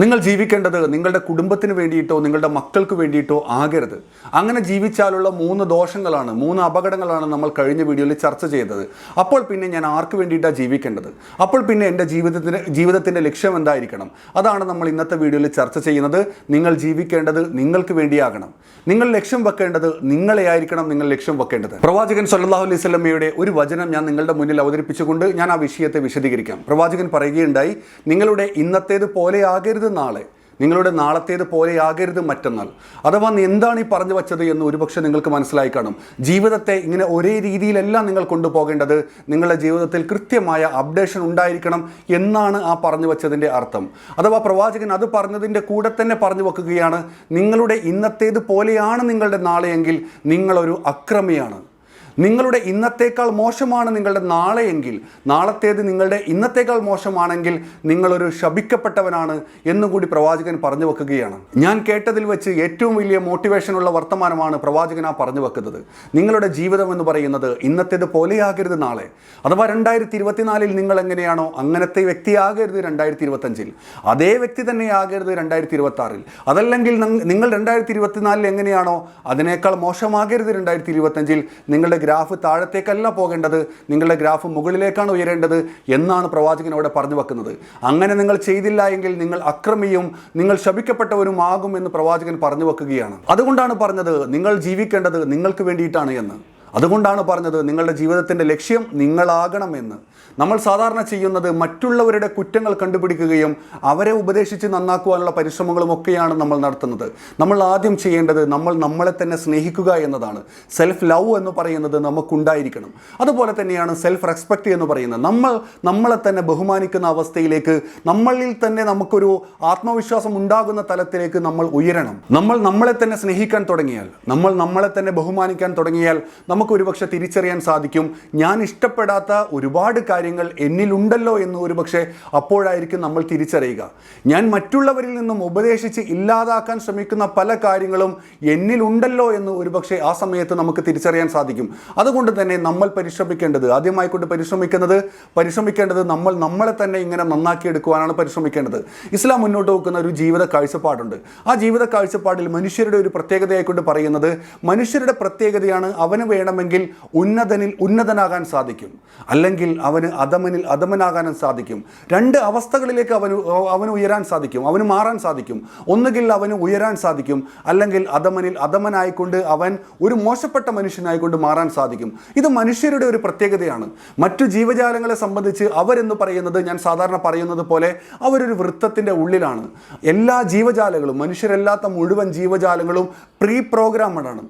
നിങ്ങൾ ജീവിക്കേണ്ടത് നിങ്ങളുടെ കുടുംബത്തിന് വേണ്ടിയിട്ടോ നിങ്ങളുടെ മക്കൾക്ക് വേണ്ടിയിട്ടോ ആകരുത്. അങ്ങനെ ജീവിച്ചാലുള്ള മൂന്ന് ദോഷങ്ങളാണ് മൂന്ന് അപകടങ്ങളാണ് നമ്മൾ കഴിഞ്ഞ വീഡിയോയിൽ ചർച്ച ചെയ്തത്. അപ്പോൾ പിന്നെ ഞാൻ ആർക്ക് വേണ്ടിയിട്ടാണ് ജീവിക്കേണ്ടത്? അപ്പോൾ പിന്നെ എന്റെ ജീവിതത്തിന് ജീവിതത്തിന്റെ ലക്ഷ്യം എന്തായിരിക്കണം? അതാണ് നമ്മൾ ഇന്നത്തെ വീഡിയോയിൽ ചർച്ച ചെയ്യുന്നത്. നിങ്ങൾ ജീവിക്കേണ്ടത് നിങ്ങൾക്ക് വേണ്ടിയാകണം. നിങ്ങൾ ലക്ഷ്യം വെക്കേണ്ടത് നിങ്ങളെ ആയിരിക്കണം നിങ്ങൾ ലക്ഷ്യം വെക്കേണ്ടത്. പ്രവാചകൻ സല്ലാഹു അലൈഹി സ്വലമയുടെ ഒരു വചനം ഞാൻ നിങ്ങളുടെ മുന്നിൽ അവതരിപ്പിച്ചുകൊണ്ട് ഞാൻ ആ വിഷയത്തെ വിശദീകരിക്കാം. പ്രവാചകൻ പറയുകയുണ്ടായി നിങ്ങളുടെ ഇന്നത്തേത് പോലെ നാളെ നിങ്ങളുടെ നാളത്തേത് പോലെയാകരുത് മറ്റന്നാൾ. അഥവാ എന്താണ് ഈ പറഞ്ഞു വച്ചത് എന്ന് ഒരുപക്ഷെ നിങ്ങൾക്ക് മനസ്സിലായി കാണും. ജീവിതത്തെ ഇങ്ങനെ ഒരേ രീതിയിലല്ല നിങ്ങൾ കൊണ്ടുപോകേണ്ടത്. നിങ്ങളുടെ ജീവിതത്തിൽ കൃത്യമായ അപ്ഡേഷൻ ഉണ്ടായിരിക്കണം എന്നാണ് ആ പറഞ്ഞു വച്ചതിന്റെ അർത്ഥം. അഥവാ പ്രവാചകൻ അത് പറഞ്ഞതിന്റെ കൂടെ തന്നെ പറഞ്ഞു വെക്കുകയാണ് നിങ്ങളുടെ ഇന്നത്തേത് പോലെയാണ് നിങ്ങളുടെ നാളെയെങ്കിൽ നിങ്ങളൊരു അക്രമിയാണ്. നിങ്ങളുടെ ഇന്നത്തേക്കാൾ മോശമാണ് നിങ്ങളുടെ നാളെയെങ്കിൽ നാളത്തേത് നിങ്ങളുടെ ഇന്നത്തേക്കാൾ മോശമാണെങ്കിൽ നിങ്ങളൊരു ശപിക്കപ്പെട്ടവനാണ് എന്നുകൂടി പ്രവാചകൻ പറഞ്ഞു വെക്കുകയാണ്. ഞാൻ കേട്ടതിൽ വെച്ച് ഏറ്റവും വലിയ മോട്ടിവേഷനുള്ള വർത്തമാനമാണ് പ്രവാചകൻ ആ പറഞ്ഞു വെക്കുന്നത്. നിങ്ങളുടെ ജീവിതം എന്ന് പറയുന്നത് ഇന്നത്തേത് പോലെയാകരുത് നാളെ. അഥവാ രണ്ടായിരത്തി ഇരുപത്തിനാലിൽ നിങ്ങൾ എങ്ങനെയാണോ അങ്ങനത്തെ വ്യക്തിയാകരുത് രണ്ടായിരത്തി ഇരുപത്തഞ്ചിൽ അതേ വ്യക്തി തന്നെ ആകരുത് രണ്ടായിരത്തി ഇരുപത്തി ആറിൽ അതല്ലെങ്കിൽ നിങ്ങൾ രണ്ടായിരത്തി ഇരുപത്തിനാലിൽ എങ്ങനെയാണോ അതിനേക്കാൾ മോശമാകരുത് രണ്ടായിരത്തി ഇരുപത്തഞ്ചിൽ നിങ്ങളുടെ ഗ്രാഫ് താഴത്തേക്കല്ല പോകേണ്ടത്. നിങ്ങളുടെ ഗ്രാഫ് മുകളിലേക്കാണ് ഉയരേണ്ടത് എന്നാണ് പ്രവാചകൻ അവിടെ പറഞ്ഞു വെക്കുന്നത്. അങ്ങനെ നിങ്ങൾ ചെയ്തില്ല എങ്കിൽ നിങ്ങൾ അക്രമിയും നിങ്ങൾ ശപിക്കപ്പെട്ടവരും ആകും എന്ന് പ്രവാചകൻ പറഞ്ഞു വെക്കുകയാണ്. അതുകൊണ്ടാണ് പറഞ്ഞത് നിങ്ങൾ ജീവിക്കേണ്ടത് നിങ്ങൾക്ക് വേണ്ടിയിട്ടാണ് എന്ന്. അതുകൊണ്ടാണ് പറഞ്ഞത് നിങ്ങളുടെ ജീവിതത്തിന്റെ ലക്ഷ്യം നിങ്ങളാകണമെന്ന്. നമ്മൾ സാധാരണ ചെയ്യുന്നത് മറ്റുള്ളവരുടെ കുറ്റങ്ങൾ കണ്ടുപിടിക്കുകയും അവരെ ഉപദേശിച്ച് നന്നാക്കുവാനുള്ള പരിശ്രമങ്ങളും ഒക്കെയാണ് നമ്മൾ നടത്തുന്നത്. നമ്മൾ ആദ്യം ചെയ്യേണ്ടത് നമ്മൾ നമ്മളെ തന്നെ സ്നേഹിക്കുക എന്നതാണ്. സെൽഫ് ലവ് എന്ന് പറയുന്നത് നമുക്കുണ്ടായിരിക്കണം. അതുപോലെ തന്നെയാണ് സെൽഫ് റെസ്പെക്റ്റ് എന്ന് പറയുന്നത്. നമ്മൾ നമ്മളെ തന്നെ ബഹുമാനിക്കുന്ന അവസ്ഥയിലേക്ക് നമ്മളിൽ തന്നെ നമുക്കൊരു ആത്മവിശ്വാസം ഉണ്ടാകുന്ന തലത്തിലേക്ക് നമ്മൾ ഉയരണം. നമ്മൾ നമ്മളെ തന്നെ സ്നേഹിക്കാൻ തുടങ്ങിയാൽ നമ്മൾ നമ്മളെ തന്നെ ബഹുമാനിക്കാൻ തുടങ്ങിയാൽ നമുക്ക് ഒരുപക്ഷെ തിരിച്ചറിയാൻ സാധിക്കും. ഞാൻ ഇഷ്ടപ്പെടാത്ത ഒരുപാട് കാര്യങ്ങൾ എന്നിലുണ്ടല്ലോ എന്ന് ഒരുപക്ഷെ അപ്പോഴായിരിക്കും നമ്മൾ തിരിച്ചറിയുക. ഞാൻ മറ്റുള്ളവരിൽ നിന്നും ഉപദേശിച്ച് ഇല്ലാതാക്കാൻ ശ്രമിക്കുന്ന പല കാര്യങ്ങളും എന്നിലുണ്ടല്ലോ എന്ന് ഒരുപക്ഷെ ആ സമയത്ത് നമുക്ക് തിരിച്ചറിയാൻ സാധിക്കും. അതുകൊണ്ട് തന്നെ നമ്മൾ പരിശ്രമിക്കേണ്ടത് ആദ്യമായിക്കൊണ്ട് പരിശ്രമിക്കുന്നത് പരിശ്രമിക്കേണ്ടത് നമ്മൾ നമ്മളെ തന്നെ ഇങ്ങനെ നന്നാക്കിയെടുക്കുവാനാണ് പരിശ്രമിക്കേണ്ടത്. ഇസ്ലാം മുന്നോട്ട് വെക്കുന്ന ഒരു ജീവിത കാഴ്ചപ്പാടുണ്ട്. ആ ജീവിത കാഴ്ചപ്പാടിൽ മനുഷ്യരുടെ ഒരു പ്രത്യേകതയായിക്കൊണ്ട് പറയുന്നത് മനുഷ്യരുടെ പ്രത്യേകതയാണ് അവന് വേണമെങ്കിൽ ഉന്നതനിൽ ഉന്നതനാകാൻ സാധിക്കും. അല്ലെങ്കിൽ അവന് അധമനിൽ അധമനാകാനും സാധിക്കും. രണ്ട് അവസ്ഥകളിലേക്ക് അവന് അവന് ഉയരാൻ സാധിക്കും. അവന് മാറാൻ സാധിക്കും. ഒന്നുകിൽ അവന് ഉയരാൻ സാധിക്കും. അല്ലെങ്കിൽ അധമനിൽ അധമനായിക്കൊണ്ട് അവൻ ഒരു മോശപ്പെട്ട മനുഷ്യനായിക്കൊണ്ട് മാറാൻ സാധിക്കും. ഇത് മനുഷ്യരുടെ ഒരു പ്രത്യേകതയാണ്. മറ്റു ജീവജാലങ്ങളെ സംബന്ധിച്ച് അവരെന്ന് പറയുന്നത് ഞാൻ സാധാരണ പറയുന്നത് പോലെ അവരൊരു വൃത്തത്തിന്റെ ഉള്ളിലാണ്. എല്ലാ ജീവജാലങ്ങളും മനുഷ്യരല്ലാത്ത മുഴുവൻ ജീവജാലങ്ങളും പ്രീ പ്രോഗ്രാമഡാണ്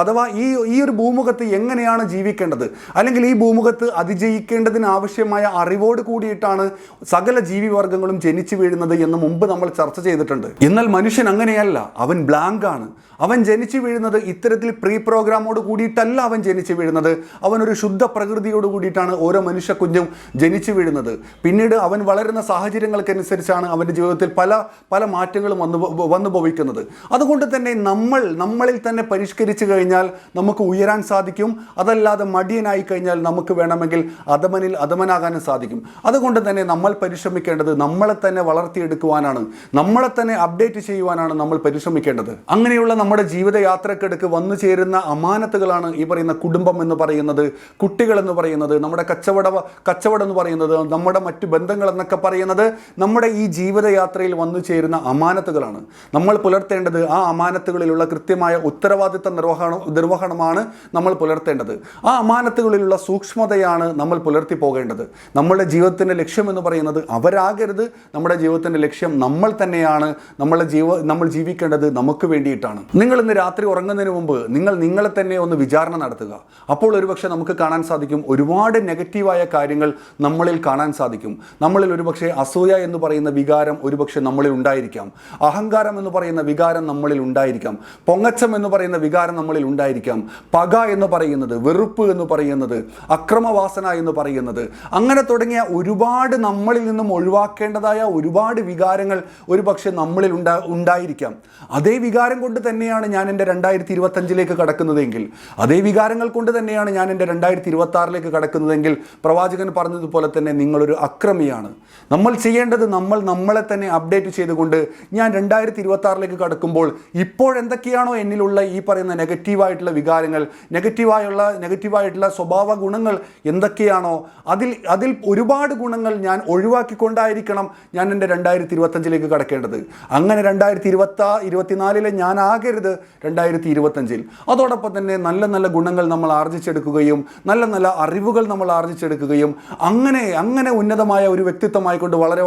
അഥവാ ഈ ഈ ഒരു ഭൂമുഖത്ത് എങ്ങനെയാണ് ജീവിക്കേണ്ടത്? അല്ലെങ്കിൽ ഈ ഭൂമുഖത്ത് അതിജയിക്കേണ്ടതിനാവശ്യമായ അറിവോട് കൂടിയിട്ടാണ് സകല ജീവിവർഗങ്ങളും ജനിച്ചു വീഴുന്നത് എന്ന് മുമ്പ് നമ്മൾ ചർച്ച ചെയ്തിട്ടുണ്ട്. എന്നാൽ മനുഷ്യൻ അങ്ങനെയല്ല. അവൻ ബ്ലാങ്ക് ആണ് അവൻ ജനിച്ചു വീഴുന്നത് ഇത്തരത്തിൽ പ്രീ പ്രോഗ്രാമോട് കൂടിയിട്ടല്ല അവൻ ജനിച്ചു വീഴുന്നത്. അവൻ ഒരു ശുദ്ധ പ്രകൃതിയോട് കൂടിയിട്ടാണ് ഓരോ മനുഷ്യ കുഞ്ഞും ജനിച്ചു വീഴുന്നത്. പിന്നീട് അവൻ വളരുന്ന സാഹചര്യങ്ങൾക്കനുസരിച്ചാണ് അവന്റെ ജീവിതത്തിൽ പല പല മാറ്റങ്ങളും വന്നു വന്നു ഭവിക്കുന്നത് അതുകൊണ്ട് തന്നെ നമ്മൾ നമ്മളിൽ തന്നെ പരിഷ്കരിച്ചു കഴിഞ്ഞാൽ നമുക്ക് ഉയരാൻ സാധിക്കും. അതല്ലാതെ മടിയനായി കഴിഞ്ഞാൽ നമുക്ക് വേണമെങ്കിൽ അധമനിൽ അധമനാകാനും സാധിക്കും. അതുകൊണ്ട് തന്നെ നമ്മൾ പരിശ്രമിക്കേണ്ടത് നമ്മളെ തന്നെ വളർത്തിയെടുക്കുവാനാണ്. നമ്മളെ തന്നെ അപ്ഡേറ്റ് ചെയ്യുവാനാണ് നമ്മൾ പരിശ്രമിക്കേണ്ടത്. അങ്ങനെയുള്ള നമ്മുടെ ജീവിതയാത്രക്കിടക്ക് വന്നു ചേരുന്ന അമാനത്തുകളാണ് ഈ പറയുന്ന കുടുംബം എന്ന് പറയുന്നത് കുട്ടികൾ എന്ന് പറയുന്നത് നമ്മുടെ കച്ചവട കച്ചവടം എന്ന് പറയുന്നത് നമ്മുടെ മറ്റു ബന്ധങ്ങൾ എന്നൊക്കെ പറയുന്നത് നമ്മുടെ ഈ ജീവിതയാത്രയിൽ വന്നു ചേരുന്ന അമാനത്തുകളാണ്. നമ്മൾ പുലർത്തേണ്ടത് ആ അമാനത്തുകളിലുള്ള കൃത്യമായ ഉത്തരവാദിത്ത നിർവഹണം നിർവഹണമാണ് നമ്മൾ പുലർത്തേണ്ടത്. ആ അമാനത്തുകളിലുള്ള സൂക്ഷ്മതയാണ് നമ്മൾ പുലർത്തി പോകേണ്ടത്. നമ്മുടെ ജീവിതത്തിന്റെ ലക്ഷ്യം എന്ന് പറയുന്നത് അവരാകരുത്. നമ്മുടെ ജീവിതത്തിന്റെ ലക്ഷ്യം നമ്മൾ തന്നെയാണ്. നമ്മളെ ജീവ നമ്മൾ ജീവിക്കേണ്ടത് നമുക്ക് വേണ്ടിയിട്ടാണ്. നിങ്ങൾ ഇന്ന് രാത്രി ഉറങ്ങുന്നതിന് മുമ്പ് നിങ്ങൾ നിങ്ങളെ തന്നെ ഒന്ന് വിചാരണ നടത്തുക. അപ്പോൾ ഒരുപക്ഷെ നമുക്ക് കാണാൻ സാധിക്കും ഒരുപാട് നെഗറ്റീവായ കാര്യങ്ങൾ നമ്മളിൽ കാണാൻ സാധിക്കും. നമ്മളിൽ ഒരുപക്ഷെ അസൂയ എന്ന് പറയുന്ന വികാരം ഒരുപക്ഷെ നമ്മളിൽ ഉണ്ടായിരിക്കാം. അഹങ്കാരം എന്ന് പറയുന്ന വികാരം നമ്മളിൽ ഉണ്ടായിരിക്കാം. പൊങ്ങച്ചം എന്ന് പറയുന്ന വികാരം നമ്മളിൽ ഉണ്ടായിരിക്കാം. പക എന്ന് പറയുന്നത് വെറുപ്പ് എന്ന് പറയുന്നത് അക്രമവാസന എന്ന് പറയുന്നത്. അങ്ങനെ തുടങ്ങിയ ഒരുപാട് നമ്മളിൽ നിന്നും ഒഴിവാക്കേണ്ടതായ ഒരുപാട് വികാരങ്ങൾ ഒരു പക്ഷേ നമ്മളിൽ ഉണ്ടാ ഉണ്ടായിരിക്കാം. അതേ വികാരം കൊണ്ട് തന്നെയാണ് ഞാൻ എന്റെ രണ്ടായിരത്തി ഇരുപത്തഞ്ചിലേക്ക് കടക്കുന്നതെങ്കിൽ അതേ വികാരങ്ങൾ കൊണ്ട് തന്നെയാണ് ഞാൻ എന്റെ രണ്ടായിരത്തി ഇരുപത്തി ആറിലേക്ക് കടക്കുന്നതെങ്കിൽ പ്രവാചകൻ പറഞ്ഞതുപോലെ തന്നെ നിങ്ങളൊരു അക്രമിയാണ്. നമ്മൾ ചെയ്യേണ്ടത് നമ്മൾ നമ്മളെ തന്നെ അപ്ഡേറ്റ് ചെയ്തുകൊണ്ട് ഞാൻ രണ്ടായിരത്തി ഇരുപത്തി ആറിലേക്ക് കടക്കുമ്പോൾ ഇപ്പോഴെന്തൊക്കെയാണോ എന്നിലുള്ള ഈ പറയുന്ന നെഗറ്റീവായിട്ടുള്ള വികാരങ്ങൾ നെഗറ്റീവായുള്ള നെഗറ്റീവായിട്ടുള്ള സ്വഭാവ ഗുണങ്ങൾ എന്തൊക്കെയാണോ അതിൽ അതിൽ ഒരുപാട് ഗുണങ്ങൾ ഞാൻ ഒഴിവാക്കിക്കൊണ്ടായിരിക്കണം ഞാൻ എന്റെ രണ്ടായിരത്തി ഇരുപത്തഞ്ചിലേക്ക് കടക്കേണ്ടത്. അങ്ങനെ രണ്ടായിരത്തി ഇരുപത്താ ഇരുപത്തിനാലിലെ ഞാൻ ആകരുത് രണ്ടായിരത്തി ഇരുപത്തഞ്ചിൽ അതോടൊപ്പം തന്നെ നല്ല നല്ല ഗുണങ്ങൾ നമ്മൾ ആർജിച്ചെടുക്കുകയും നല്ല നല്ല അറിവുകൾ നമ്മൾ ആർജിച്ചെടുക്കുകയും അങ്ങനെ അങ്ങനെ ഉന്നതമായ ഒരു വ്യക്തിത്വമായിക്കൊണ്ട് വളരെ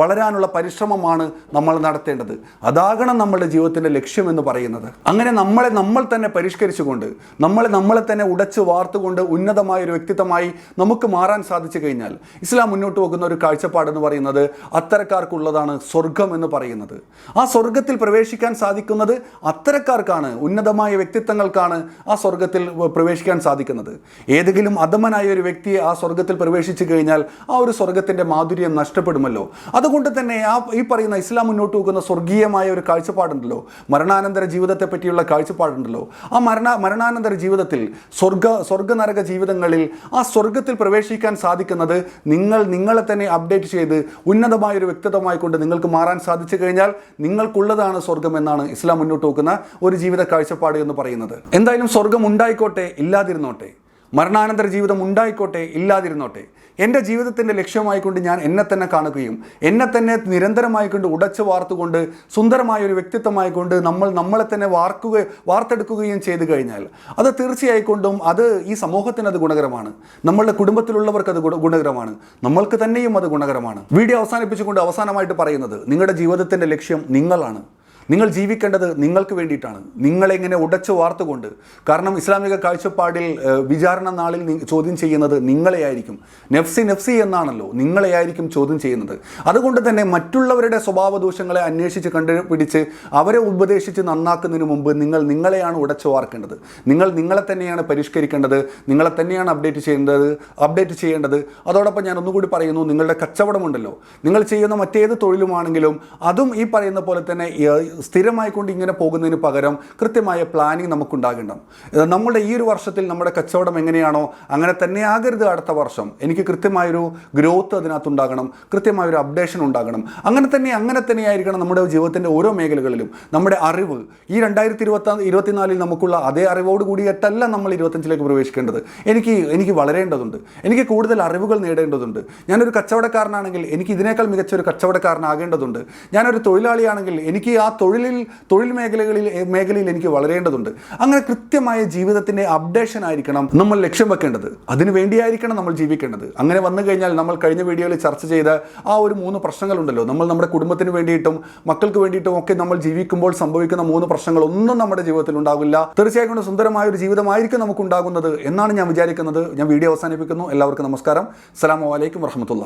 വളരാനുള്ള പരിശ്രമമാണ് നമ്മൾ നടത്തേണ്ടത്. അതാകണം നമ്മളുടെ ജീവിതത്തിന്റെ ലക്ഷ്യമെന്ന് പറയുന്നത്. അങ്ങനെ നമ്മളെ നമ്മൾ തന്നെ പരിഷ്കരിച്ചുകൊണ്ട് നമ്മളെ നമ്മളെ തന്നെ ഉടച്ച് വാർത്തുകൊണ്ട് ഉന്നതമായ ഒരു വ്യക്തിത്വമായി നമുക്ക് മാറാൻ സാധിച്ചു കഴിഞ്ഞാൽ ഇസ്ലാം മുന്നോട്ട് പോകുന്ന ഒരു കാഴ്ചപ്പാടെന്ന് പറയുന്നത് അത്തരക്കാർക്കുള്ളതാണ് സ്വർഗം എന്ന് പറയുന്നത്. ആ സ്വർഗത്തിൽ പ്രവേശിക്കാൻ സാധിക്കുന്നത് അത്തരക്കാർക്കാണ് ഉന്നതമായ വ്യക്തിത്വങ്ങൾക്കാണ് ആ സ്വർഗത്തിൽ പ്രവേശിക്കാൻ സാധിക്കുന്നത്. ഏതെങ്കിലും അധമനായ ഒരു വ്യക്തിയെ ആ സ്വർഗത്തിൽ പ്രവേശിച്ചു കഴിഞ്ഞാൽ ആ ഒരു സ്വർഗത്തിന്റെ മാധുര്യം നഷ്ടപ്പെടുമല്ലോ. അതുകൊണ്ട് തന്നെ ആ ഈ പറയുന്ന ഇസ്ലാം മുന്നോട്ട് പോകുന്ന സ്വർഗീയമായ ഒരു കാഴ്ചപ്പാടുണ്ടല്ലോ. മരണാനന്തര ജീവിതത്തെ പറ്റിയുള്ള കാഴ്ചപ്പാടുണ്ടല്ലോ. ആ മരണ മരണാനന്തര ജീവിതത്തിൽ സ്വർഗ സ്വർഗനരക ജീവിതങ്ങളിൽ ആ സ്വർഗത്തിൽ പ്രവേശിക്കാൻ സാധിക്കുന്നത് നിങ്ങൾ നിങ്ങളെ തന്നെ അപ്ഡേറ്റ് ചെയ്ത് ഉന്നതമായൊരു വ്യക്തിത്വമായി കൊണ്ട് നിങ്ങൾക്ക് മാറാൻ സാധിച്ചു കഴിഞ്ഞാൽ നിങ്ങൾക്കുള്ളതാണ് സ്വർഗം എന്നാണ് ഇസ്ലാം മുന്നോട്ട് വെക്കുന്ന ഒരു ജീവിത കാഴ്ചപ്പാട് എന്ന് പറയുന്നത്. എന്തായാലും സ്വർഗം ഉണ്ടായിക്കോട്ടെ ഇല്ലാതിരുന്നോട്ടെ. മരണാനന്തര ജീവിതം ഉണ്ടായിക്കോട്ടെ ഇല്ലാതിരുന്നോട്ടെ. എന്റെ ജീവിതത്തിന്റെ ലക്ഷ്യമായിക്കൊണ്ട് ഞാൻ എന്നെ തന്നെ കാണുകയും എന്നെ തന്നെ നിരന്തരമായിക്കൊണ്ട് ഉടച്ചു വാർത്തുകൊണ്ട് സുന്ദരമായ ഒരു വ്യക്തിത്വമായിക്കൊണ്ട് നമ്മൾ നമ്മളെ തന്നെ വാർക്കുക വാർത്തെടുക്കുകയും ചെയ്തു കഴിഞ്ഞാൽ അത് തീർച്ചയായിക്കൊണ്ടും അത് ഈ സമൂഹത്തിന് അത് ഗുണകരമാണ്. നമ്മളുടെ കുടുംബത്തിലുള്ളവർക്ക് അത് ഗുണകരമാണ്. നമ്മൾക്ക് തന്നെയും അത് ഗുണകരമാണ്. വീഡിയോ അവസാനിപ്പിച്ചുകൊണ്ട് അവസാനമായിട്ട് പറയുന്നത് നിങ്ങളുടെ ജീവിതത്തിന്റെ ലക്ഷ്യം നിങ്ങളാണ്. നിങ്ങൾ ജീവിക്കേണ്ടത് നിങ്ങൾക്ക് വേണ്ടിയിട്ടാണ്. നിങ്ങളെങ്ങനെ ഉടച്ചു വാർത്തുകൊണ്ട്. കാരണം ഇസ്ലാമിക കാഴ്ചപ്പാടിൽ വിചാരണ നാളിൽ ചോദ്യം ചെയ്യുന്നത് നിങ്ങളെയായിരിക്കും. നെഫ്സി നെഫ്സി എന്നാണല്ലോ നിങ്ങളെയായിരിക്കും ചോദ്യം ചെയ്യുന്നത്. അതുകൊണ്ട് തന്നെ മറ്റുള്ളവരുടെ സ്വഭാവ ദോഷങ്ങളെ അന്വേഷിച്ച് കണ്ടുപിടിച്ച് അവരെ ഉപദേശിച്ച് നന്നാക്കുന്നതിന് മുമ്പ് നിങ്ങൾ നിങ്ങളെയാണ് ഉടച്ചു വാർക്കേണ്ടത്. നിങ്ങൾ നിങ്ങളെ തന്നെയാണ് പരിഷ്കരിക്കേണ്ടത്. നിങ്ങളെ തന്നെയാണ് അപ്ഡേറ്റ് ചെയ്യേണ്ടത് അപ്ഡേറ്റ് ചെയ്യേണ്ടത്. അതോടൊപ്പം ഞാൻ ഒന്നുകൂടി പറയുന്നു നിങ്ങളുടെ കച്ചവടമുണ്ടല്ലോ. നിങ്ങൾ ചെയ്യുന്ന മറ്റേത് തൊഴിലുമാണെങ്കിലും അതും ഈ പറയുന്ന പോലെ തന്നെ ഏഹ്, സ്ഥിരമായി കൊണ്ട് ഇങ്ങനെ പോകുന്നതിന് പകരം കൃത്യമായ പ്ലാനിങ് നമുക്കുണ്ടാകണം നമ്മുടെ ഈ ഒരു വർഷത്തിൽ നമ്മുടെ കച്ചവടം എങ്ങനെയാണോ അങ്ങനെ തന്നെ ആകരുത് അടുത്ത വർഷം. എനിക്ക് കൃത്യമായൊരു ഗ്രോത്ത് അതിനകത്തുണ്ടാകണം കൃത്യമായൊരു അപ്ഡേഷൻ ഉണ്ടാകണം. അങ്ങനെ തന്നെ അങ്ങനെ തന്നെയായിരിക്കണം നമ്മുടെ ജീവിതത്തിന്റെ ഓരോ മേഖലകളിലും. നമ്മുടെ അറിവ് ഈ രണ്ടായിരത്തി ഇരുപത്തി ഇരുപത്തിനാലിൽ നമുക്കുള്ള അതേ അറിവോട് കൂടിയിട്ടല്ല നമ്മൾ ഇരുപത്തഞ്ചിലേക്ക് പ്രവേശിക്കേണ്ടത്. എനിക്ക് എനിക്ക് വളരേണ്ടതുണ്ട്. എനിക്ക് കൂടുതൽ അറിവുകൾ നേടേണ്ടതുണ്ട്. ഞാനൊരു കച്ചവടക്കാരനാണെങ്കിൽ എനിക്ക് ഇതിനേക്കാൾ മികച്ച ഒരു കച്ചവടക്കാരനാകേണ്ടതുണ്ട്. ഞാനൊരു തൊഴിലാളിയാണെങ്കിൽ എനിക്ക് ആ തൊഴിലിൽ തൊഴിൽ മേഖലകളിൽ മേഖലയിൽ എനിക്ക് വളരേണ്ടതുണ്ട്. അങ്ങനെ കൃത്യമായ ജീവിതത്തിന്റെ അപ്ഡേഷൻ ആയിരിക്കണം നമ്മൾ ലക്ഷ്യം വെക്കേണ്ടത്. അതിനു വേണ്ടിയായിരിക്കണം നമ്മൾ ജീവിക്കേണ്ടത്. അങ്ങനെ വന്നു കഴിഞ്ഞാൽ നമ്മൾ കഴിഞ്ഞ വീഡിയോയിൽ ചർച്ച ചെയ്ത ആ ഒരു മൂന്ന് പ്രശ്നങ്ങളുണ്ടല്ലോ. നമ്മൾ നമ്മുടെ കുടുംബത്തിന് വേണ്ടിയിട്ടും മക്കൾക്ക് വേണ്ടിയിട്ടും ഒക്കെ നമ്മൾ ജീവിക്കുമ്പോൾ സംഭവിക്കുന്ന മൂന്ന് പ്രശ്നങ്ങൾ ഒന്നും നമ്മുടെ ജീവിതത്തിൽ ഉണ്ടാവില്ല. തീർച്ചയായും സുന്ദരമായ ഒരു ജീവിതമായിരിക്കും നമുക്ക് ഉണ്ടാകുന്നത് എന്നാണ് ഞാൻ വിചാരിക്കുന്നത്. ഞാൻ വീഡിയോ അവസാനിപ്പിക്കുന്നു. എല്ലാവർക്കും നമസ്കാരം. അസ്സാം വലൈക്കും വറഹമത്തുള്ള